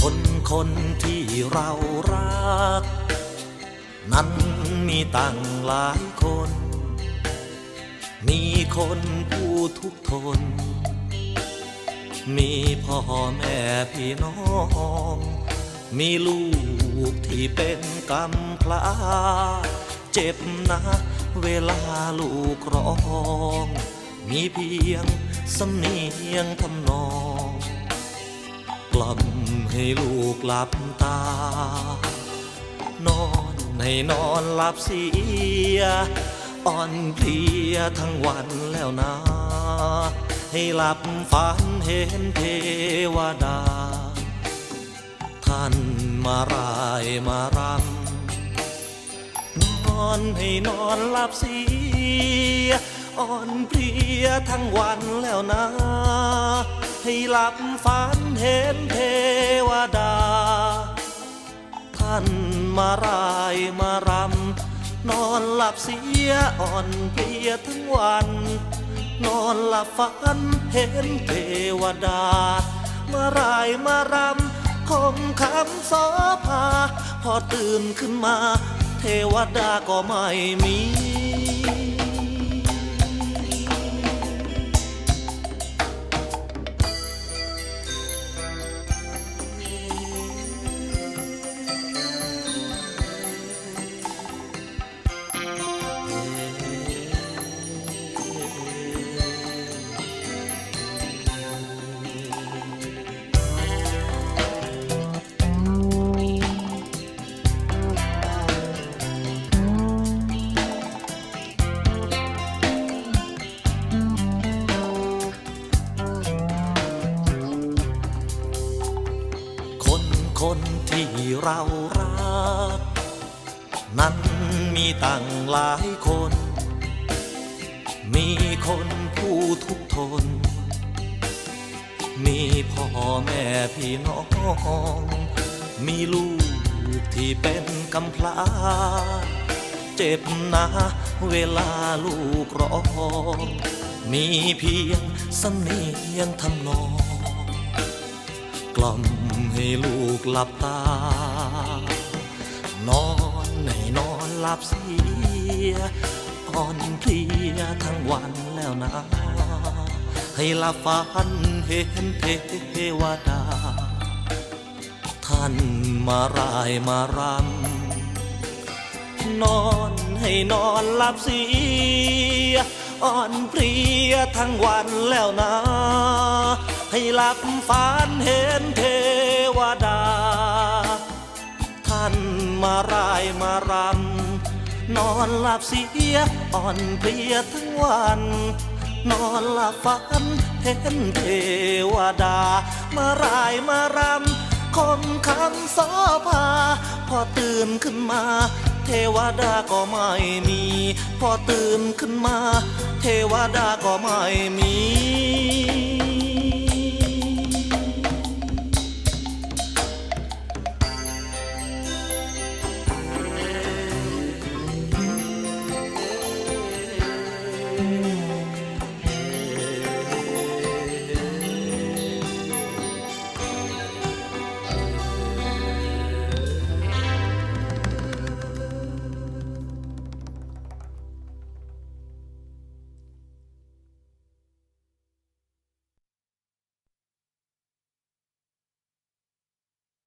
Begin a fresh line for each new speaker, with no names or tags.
คนคนที่เรารัก นั้นมีตั้งหลายคน มีคนผู้ทุกทน มีพ่อแม่พี่น้อง มีลูกที่เป็นกำพร้าเจ็บนะเวลาลูกร้อง มีเพียงสำเนียงทำนอง ล่อมให้ลูกหลับตา นอนให้นอนหลับเสีย อ่อนเพลียทั้งวันแล้วนะ ให้หลับฝันเห็นเทวดา ท่านมารายมารำนอนให้นอนหลับเสีย อ่อนเพลียทั้งวันแล้วนะ ให้หลับฝันเห็นเทวดา ท่านมารายมารำ นอนหลับเสียอ่อนเพลียทั้งวัน นอนหลับฝันเห็นเทวดา มารายมารำคมคำโสภาพอตื่นขึ้นมา เทวดาก็ไม่มี คนที่เรารัก นั้นมีตั้งหลายคน มีคนผู้ทุกทน มีพ่อแม่พี่น้อง มีลูกที่เป็นกำพร้า เจ็บนะเวลาลูกร้องมีเพียงสำเนียงทำนองกล่อม ให้ลูกหลับตา นอนให้นอนหลับเสียอ่อนเพลียทั้งวันแล้วนะ ให้หลับฝันเห็นเทวดา ท่านมารายมารำนอนให้นอนหลับเสียอ่อนเพลียทั้งวันแล้วนะ ให้หลับฝันเห็นเทานมารายมารำนอนหลับเสียอ่อนเพลียทั้งวัน นอนหลับฝันเห็นเทวดา มารายมารำคนคำสอพาพอตื่นขึ้นมา เทวดาก็ไม่มี พอตื่นขึ้นมา เทวดาก็ไม่มี day.